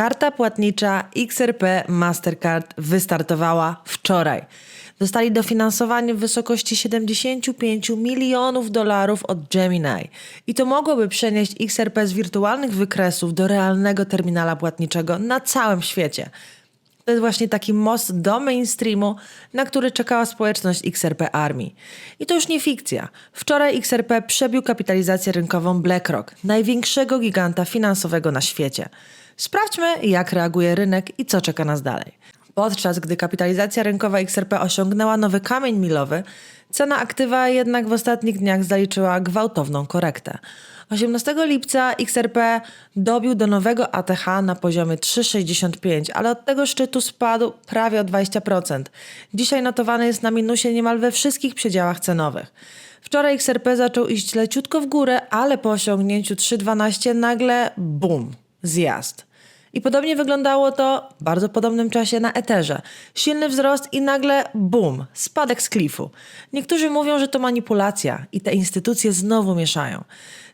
Karta płatnicza XRP Mastercard wystartowała wczoraj. Dostali dofinansowanie w wysokości 75 milionów dolarów od Gemini. I to mogłoby przenieść XRP z wirtualnych wykresów do realnego terminala płatniczego na całym świecie. To jest właśnie taki most do mainstreamu, na który czekała społeczność XRP Army. I to już nie fikcja. Wczoraj XRP przebił kapitalizację rynkową BlackRock, największego giganta finansowego na świecie. Sprawdźmy, jak reaguje rynek i co czeka nas dalej. Podczas gdy kapitalizacja rynkowa XRP osiągnęła nowy kamień milowy, cena aktywa jednak w ostatnich dniach zaliczyła gwałtowną korektę. 18 lipca XRP dobił do nowego ATH na poziomie 3,65, ale od tego szczytu spadł prawie o 20%. Dzisiaj notowany jest na minusie niemal we wszystkich przedziałach cenowych. Wczoraj XRP zaczął iść leciutko w górę, ale po osiągnięciu 3,12 nagle bum, zjazd. I podobnie wyglądało to w bardzo podobnym czasie na Etherze. Silny wzrost i nagle bum, spadek z klifu. Niektórzy mówią, że to manipulacja i te instytucje znowu mieszają.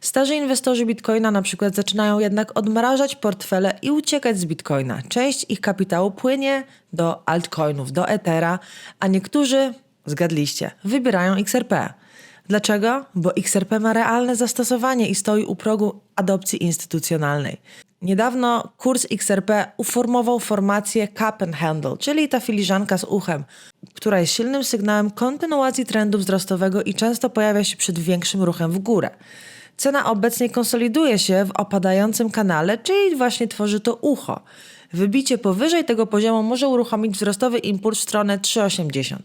Starzy inwestorzy bitcoina na przykład zaczynają jednak odmrażać portfele i uciekać z bitcoina. Część ich kapitału płynie do altcoinów, do Ethera, a niektórzy, zgadliście, wybierają XRP. Dlaczego? Bo XRP ma realne zastosowanie i stoi u progu adopcji instytucjonalnej. Niedawno kurs XRP uformował formację Cup and Handle, czyli ta filiżanka z uchem, która jest silnym sygnałem kontynuacji trendu wzrostowego i często pojawia się przed większym ruchem w górę. Cena obecnie konsoliduje się w opadającym kanale, czyli właśnie tworzy to ucho. Wybicie powyżej tego poziomu może uruchomić wzrostowy impuls w stronę 3,80.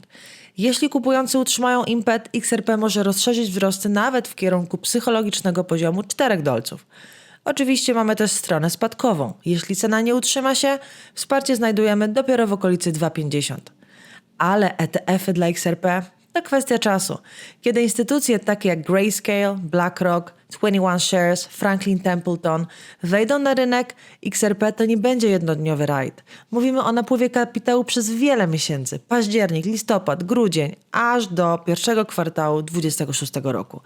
Jeśli kupujący utrzymają impet, XRP może rozszerzyć wzrosty nawet w kierunku psychologicznego poziomu 4 dolców. Oczywiście mamy też stronę spadkową. Jeśli cena nie utrzyma się, wsparcie znajdujemy dopiero w okolicy 2,50. Ale ETF-y dla XRP to kwestia czasu. Kiedy instytucje takie jak Grayscale, BlackRock, 21 Shares, Franklin Templeton wejdą na rynek, XRP to nie będzie jednodniowy rajd. Mówimy o napływie kapitału przez wiele miesięcy. Październik, listopad, grudzień, aż do pierwszego kwartału 2026 roku.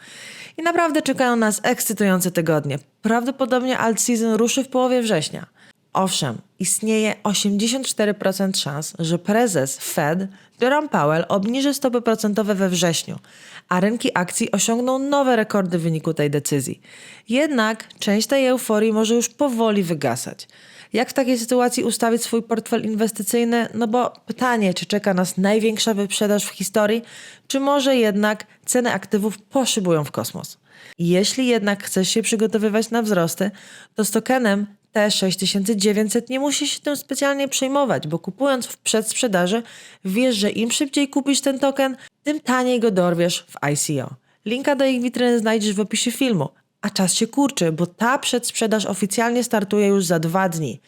I naprawdę czekają nas ekscytujące tygodnie. Prawdopodobnie alt season ruszy w połowie września. Owszem, istnieje 84% szans, że prezes Fed Jerome Powell obniży stopy procentowe we wrześniu, a rynki akcji osiągną nowe rekordy w wyniku tej decyzji. Jednak część tej euforii może już powoli wygasać. Jak w takiej sytuacji ustawić swój portfel inwestycyjny? No bo pytanie, czy czeka nas największa wyprzedaż w historii, czy może jednak ceny aktywów poszybują w kosmos? Jeśli jednak chcesz się przygotowywać na wzrosty, to z tokenem T6900 nie musisz się tym specjalnie przejmować, bo kupując w przedsprzedaży, wiesz, że im szybciej kupisz ten token, tym taniej go dorwiesz w ICO. Linka do ich witryny znajdziesz w opisie filmu. A czas się kurczy, bo ta przedsprzedaż oficjalnie startuje już za dwa dni.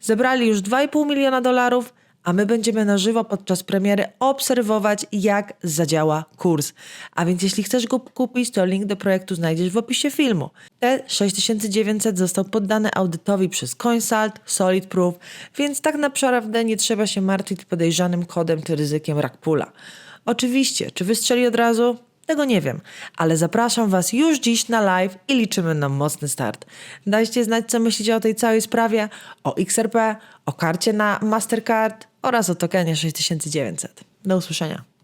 Zebrali już 2,5 miliona dolarów, a my będziemy na żywo podczas premiery obserwować, jak zadziała kurs. A więc jeśli chcesz go kupić, to link do projektu znajdziesz w opisie filmu. T6900 został poddany audytowi przez Coinsalt, Solid Proof, więc tak naprawdę nie trzeba się martwić podejrzanym kodem czy ryzykiem rakpula. Oczywiście, czy wystrzeli od razu? Tego nie wiem, ale zapraszam Was już dziś na live i liczymy na mocny start. Dajcie znać, co myślicie o tej całej sprawie, o XRP, o karcie na Mastercard oraz o tokenie 6900. Do usłyszenia.